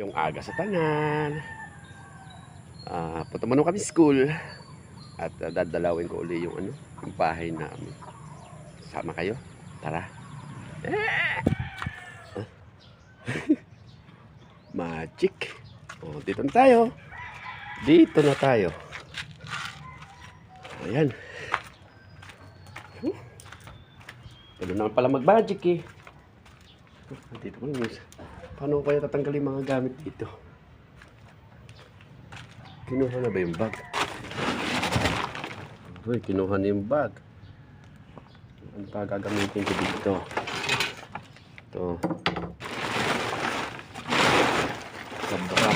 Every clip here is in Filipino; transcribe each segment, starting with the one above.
Yung aga sa tanan. Ah, punta muna kami school. At ah, dadalawin ko uli yung ano, yung bahay namin. Sama kayo? Tara. Magic. Oh, dito na tayo. Dito na tayo. Ayan. Huh. Pwede naman pala mag-magic eh. Dito ko lang isa. Paano ko kaya tatanggalin mga gamit dito? Kinuha na ba yung bag? Uy, kinuha na yung bag. Ano pa gagamitin ko dito? Ito. Sabra.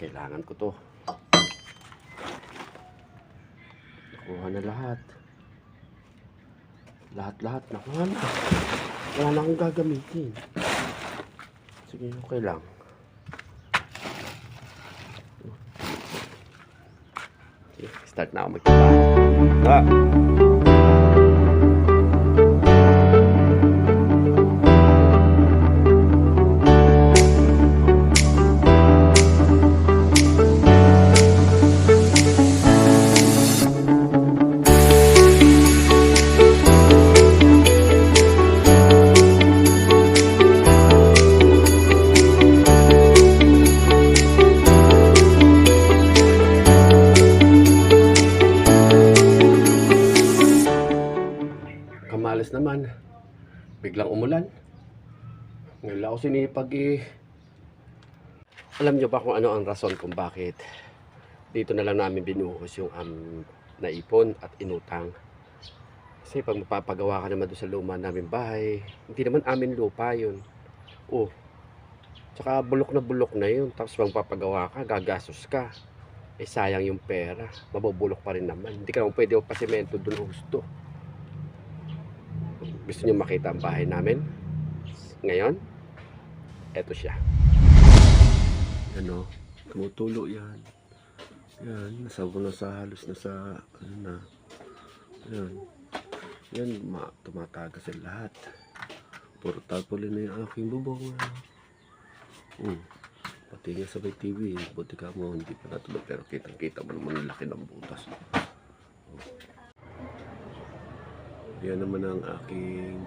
Kailangan ko to. Nakuha na lahat. Lahat-lahat nakuha na. Wala na akong gagamitin. Sige, okay lang. Sige, start na ako magtrabaho. Ah! Ngayon lang ako sinipag eh. Alam nyo ba kung ano ang rason kung bakit dito na lang namin binuhos yung um, naipon at inutang. Kasi pag mapapagawa ka naman doon sa luma namin bahay, hindi naman amin lupa yun. Oh, tsaka bulok na bulok na yun. Tapos pag papagawa ka, gagastos ka. Eh sayang yung pera. Mabubulok pa rin naman. Hindi ka naman pwede pasimento doon gusto. Gusto niyo makita ang bahay namin? Ngayon, eto siya. Ano, tumutulo yan. Yan, nasa na sa halos na sa, ano na. Yan. Yan, ma, tumatagas yung lahat. Puro tarpaulin na yung aking bubong. Hmm. Pati nga sa TV, buti ka mo, hindi pa natulog, pero kitang-kita mo naman ang laki ng butas. Yan naman ang aking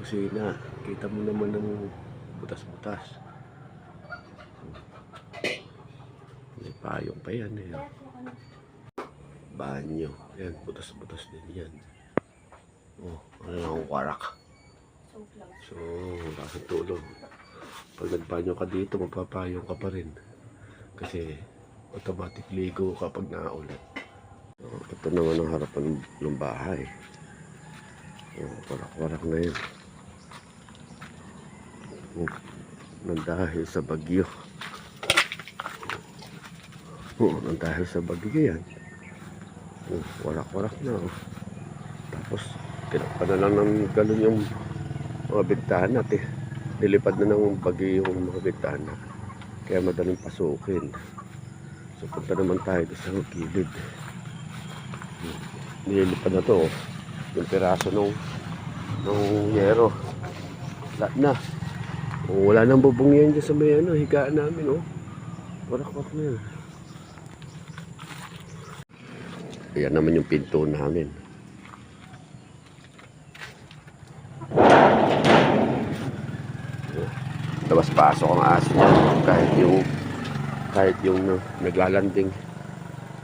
kusina. Kita mo naman ng butas-butas. May payong pa yan eh. Banyo. Yan, butas-butas din yan. Oh, ano lang ang warak. So, wala kang tulog. Pag nagbanyo ka dito, magpapayong ka pa rin. Kasi automatic ligo kapag naulan. Oh, ito naman ang harapan ng bahay. Oh, warak-warak na yun. Nang dahil sa bagyo. Oh, nang dahil sa bagyo yan. Oh, warak-warak na. Oh. Tapos, kinakpa na lang ng galon yung mga bigtahan natin. Nilipad na ng bagyo yung mga bigtahan na. Kaya madaling pasukin. So, punta naman tayo sa gilid. Nililipad na to. Oh yung piraso nung nung yero lahat na oh, wala nang bubong yan dyan sa may ano higaan namin oh. Warak-warak na yan. Ayan naman yung pinto namin. Labas pasok ang aso niya kahit yung kahit yung no, naglalanding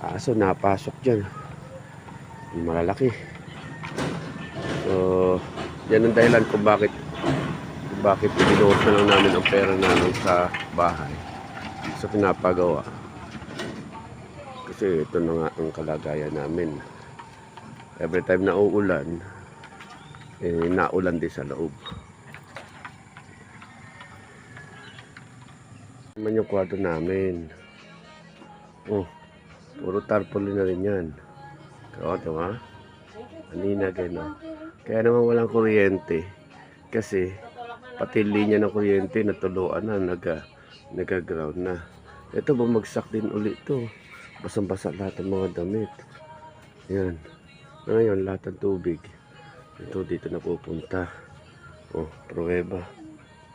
aso napasok dyan. Yung malalaki. So, yan ang dahilan kung bakit bakit ibinuhos na lang namin ang pera namin sa bahay sa pinapagawa. Kasi ito na nga ang kalagayan namin. Every time na uulan, eh, naulan din sa loob. Naman yung kwarto namin. Oh, puro tarpaulin na rin yan. Oo, diba? Kanina gano'n. Kaya naman walang kuryente. Kasi pati linya ng kuryente natuluan na, naga, naga-ground na. Ito bumagsak din ulit to. Basang-basa lahat ng mga damit. Yan. Ngayon lahat ng tubig. Ito dito na pupunta. Oh, pruweba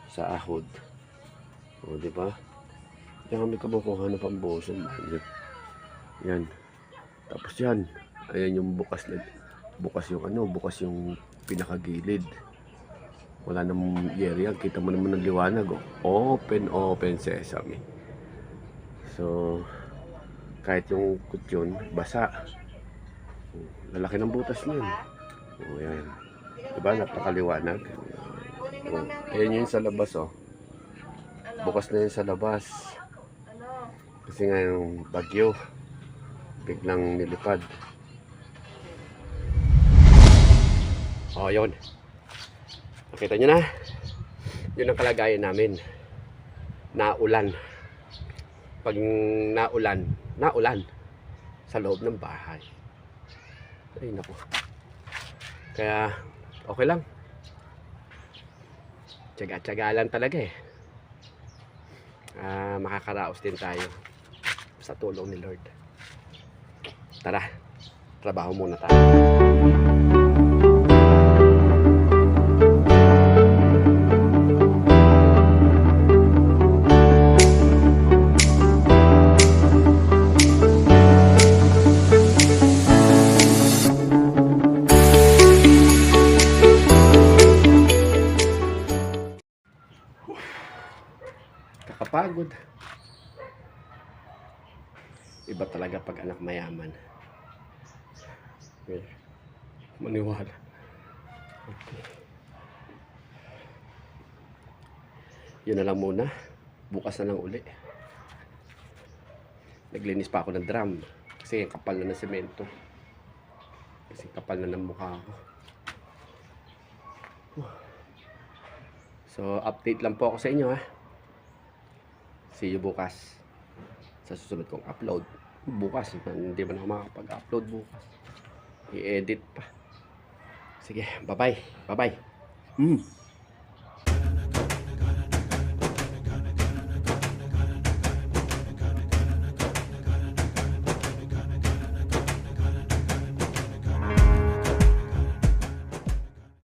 sa ahod. O, di ba? Diyan kami kumukuha ng ng budget. Yan. Tapos yan. Ayan yung bukas na bukas yung ano, bukas yung pinakagilid. Wala namang area. Kita mo naman ng liwanag. Oh. Open, open sesame. So, kahit yung kutsyon, basa. Lalaki ng butas niyan. Oh, yan. Diba? Napakaliwanag. Oh. Ayan yun sa labas, oh. Bukas na yun sa labas. Kasi nga yung bagyo, biglang nilipad. Oh, yun. Nakita nyo na? Yun ang kalagayan namin. Naulan. Pag naulan, naulan sa loob ng bahay. Ay, naku. Kaya, okay lang. Tsaga-tsaga lang talaga eh. Ah, makakaraos din tayo sa tulong ni Lord. Tara, trabaho muna tayo. Kakapagod. Iba talaga pag anak mayaman. Okay. Maniwala. Okay. Yun na lang muna. Bukas na lang uli. Naglinis pa ako ng drum. Kasi kapal na ng semento. Kasi kapal na ng mukha ko. So, update lang po ako sa inyo ha. See you bukas. Sa susunod kong upload. Bukas, hindi man ako makakapag-upload bukas. I-edit pa. Sige, bye-bye. Bye-bye. Mm.